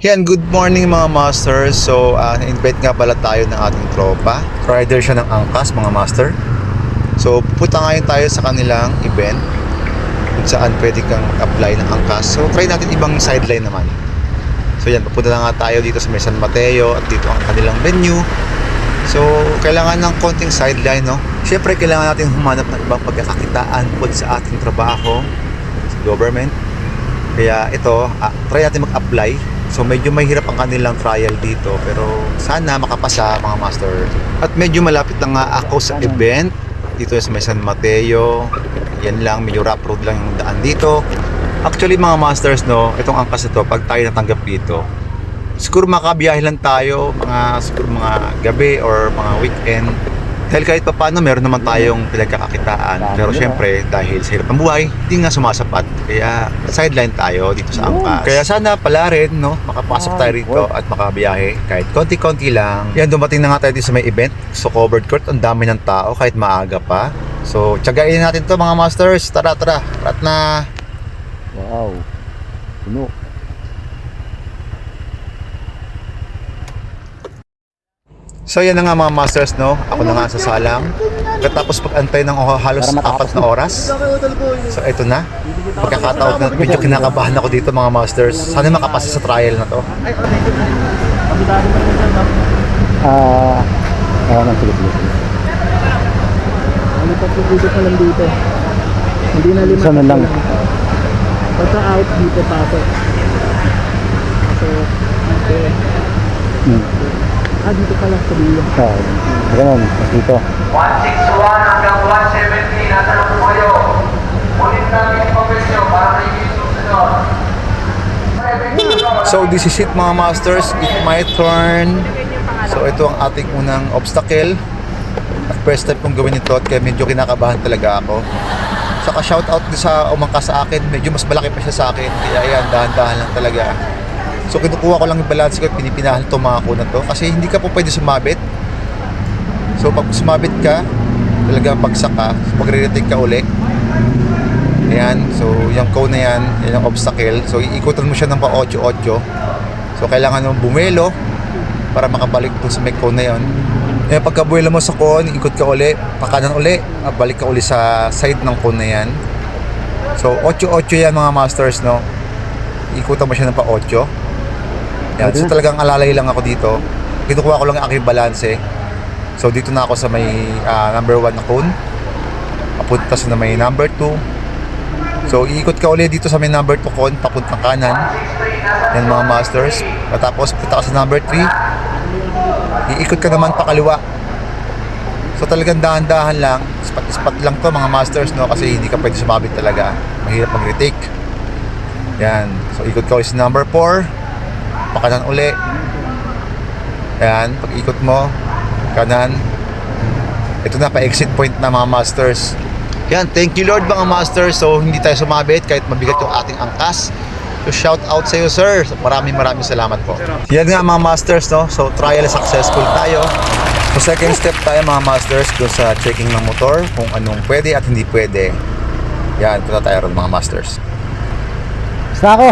Yan, good morning mga masters. So, uh, invite nga pala tayo ng ating tropa. Rider siya ng angkas mga master. So, pupunta ngayon tayo sa kanilang event kung saan pwede kang apply ng angkas. So, try natin ibang sideline naman. So, yan, pupunta na nga tayo dito sa may San Mateo at dito ang kanilang venue. So, kailangan ng konting sideline, no? Siyempre, kailangan natin humanap ng ibang pagkakakitaan bukod sa ating trabaho sa government. Kaya ito, ah, try natin mag-apply. So medyo mahirap ang kanilang trial dito pero sana makapasa mga master. At medyo malapit lang nga ako sa event dito sa may San Mateo. Yan lang, medyo rough road lang yung daan dito. Actually mga masters no, itong angkas na to, pag tayo natanggap dito, siguro makabiyahe lang tayo mga siguro mga gabi or mga weekend dahil kahit pa paano meron naman tayong pinagkakakitaan. Pero syempre dahil sa hirap ng buhay hindi nga sumasapat. Kaya sideline tayo dito sa Angkas. Kaya sana pala rin no makapasok tayo rito at makabiyahe kahit konti-konti lang. Yan dumating na nga tayo dito sa may event so covered court. Ang dami ng tao kahit maaga pa. So tiyagain natin to mga masters. Tara tara. At na. Wow. Puno. So yan na nga mga masters no. Ako na nga sa salang. Pagkatapos pag-antay ng oh, halos apat na oras. So ito na. Pagkakataon na medyo kinakabahan ako dito mga masters. Sana makapasa sa trial na to. Ah, ah, na, sige, sige. sige. Ano pa po dito pa lang dito? Hindi na lima. Isa na lang. Basta out dito pasok. Pasok. Okay. Hmm. Ah, dito pala sa dulo. Ah, ganun, mas dito. 161 hanggang 170, nasa na po kayo. Ulit namin yung papel nyo para may susunod. So this is it mga masters. It's my turn. So ito ang ating unang obstacle. At first time kong gawin ito at kaya medyo kinakabahan talaga ako. Saka shout out din sa umangka sa akin. Medyo mas malaki pa siya sa akin. Kaya yan, dahan-dahan lang talaga. So kinukuha ko lang yung balance ko at pinipinahan itong mga ko na to. Kasi hindi ka po pwede sumabit. So pag sumabit ka, talagang bagsak ka. Magre-retake ka uli. Ayan, so yung cone na yan, yan ang obstacle. So iikutan mo siya ng pa 8-8. So kailangan mo bumelo para makabalik dun sa may cone na yun. Eh pagkabuelo mo sa cone, ikot ka uli, pakanan uli, balik ka uli sa side ng cone na yan. So 8-8 yan mga masters, no? Ikutan mo siya ng pa 8. Yan, so talagang alalay lang ako dito. Kinukuha ko lang ang aking balanse. So dito na ako sa may ah, number 1 na cone. Papunta sa may number 2. So, iikot ka ulit dito sa may number 2 con, papuntang kanan. Yan mga masters. Tapos, punta ka sa number 3. Iikot ka naman pa kaliwa. So, talagang dahan-dahan lang. Spot-spot lang to mga masters, no? Kasi hindi ka pwede sumabit talaga. Mahirap mag-retake. Yan. So, ikot ka ulit sa number 4. Pakanan uli. Yan. Pag ikot mo, kanan. Ito na, pa-exit point na mga masters. Yan, thank you Lord mga master. So hindi tayo sumabit kahit mabigat yung ating angkas. So shout out sa iyo sir. So, maraming maraming salamat po. Yan nga mga masters no. So trial successful tayo. So second step tayo mga masters doon sa checking ng motor kung anong pwede at hindi pwede. Yan, punta tayo ron mga masters. Basta ako.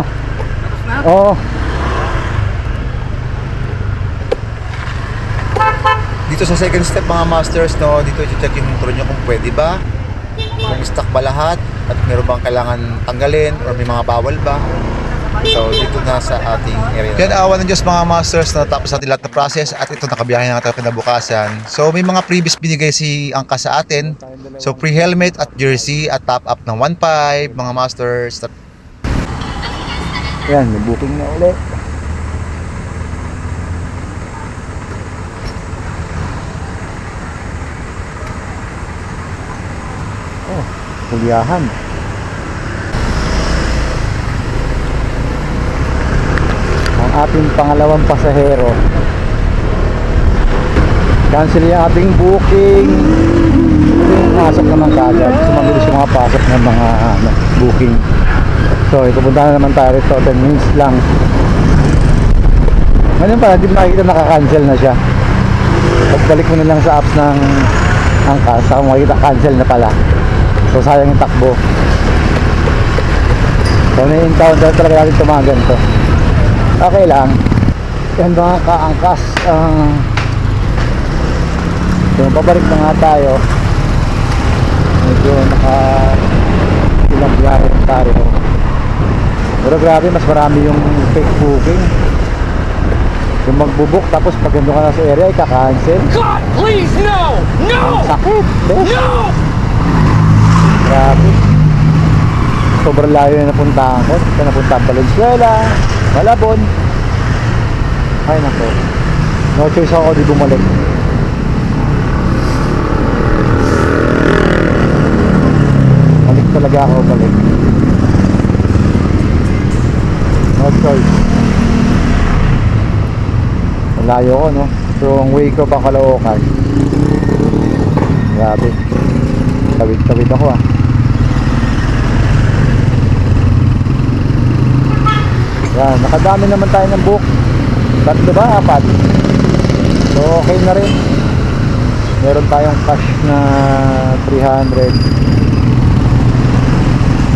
Oo. Dito sa second step mga masters no, dito i-check yung motor nyo kung pwede ba. Kung stock ba lahat at meron bang kailangan tanggalin or may mga bawal ba. So dito na sa ating area. Yan awan ng Diyos mga masters na tapos natin lahat na process at ito nakabiyahe na tayo kinabukasan. So may mga previous binigay si Angka sa atin. So free helmet at jersey at top up ng 1.5 mga masters. Yan, may booking na ulit. Kuliyahan. Ang ating pangalawang pasahero. Cancel yung ating booking. Pasok naman kagad. Sumabilis yung mga pasok ng mga ano, booking. So, ipupunta na naman tayo rito. 10 minutes lang. Ngayon pala, di mo nakikita nakaka-cancel na siya. Pagbalik mo na lang sa apps ng angkas, saka makikita cancel na pala. So, sayang yung takbo. So, na-encounter talaga natin tumagan to. Okay lang. Yan mga kaangkas. Uh, yung pabalik na nga tayo. Medyo naka ilang biyahe tayo. Pero grabe, mas marami yung fake booking. Yung magbubuk tapos pag nandun ka na sa area, ika-cancel. God, please, no! No! Sakit, bes. No! Grabe. Sobrang layo na napuntahan ko. Ito napunta ang Valenzuela, Malabon. Ay nako. No choice ako di bumalik. Balik talaga ako balik. No choice. Malayo ko no. So ang way ko pa Caloocan. Grabe. Tawid-tawid ako ah. Yan, nakadami naman tayo ng book. Tatlo ba? Apat. So, okay na rin. Meron tayong cash na 300.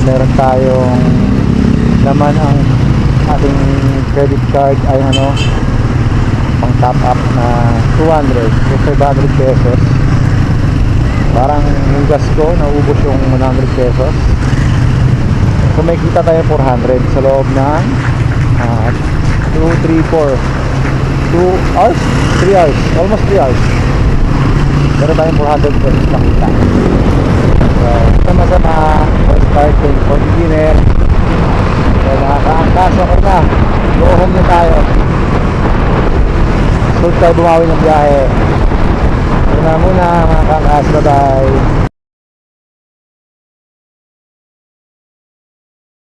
Meron tayong naman ang ating credit card ay ano pang top up na 200 so 500 pesos parang yung gas ko naubos yung 100 pesos so may kita tayo 400 sa loob ng ah, 2, 3, 4 2 hours? 3 hours. Almost 3 hours. Meron tayong 400 pesos nakita so sama-sama for starting for dinner so nakakaangkas. Okay na. Go home na tayo. So tayo bumawi ng biyahe. Ito na muna mga kakas bye bye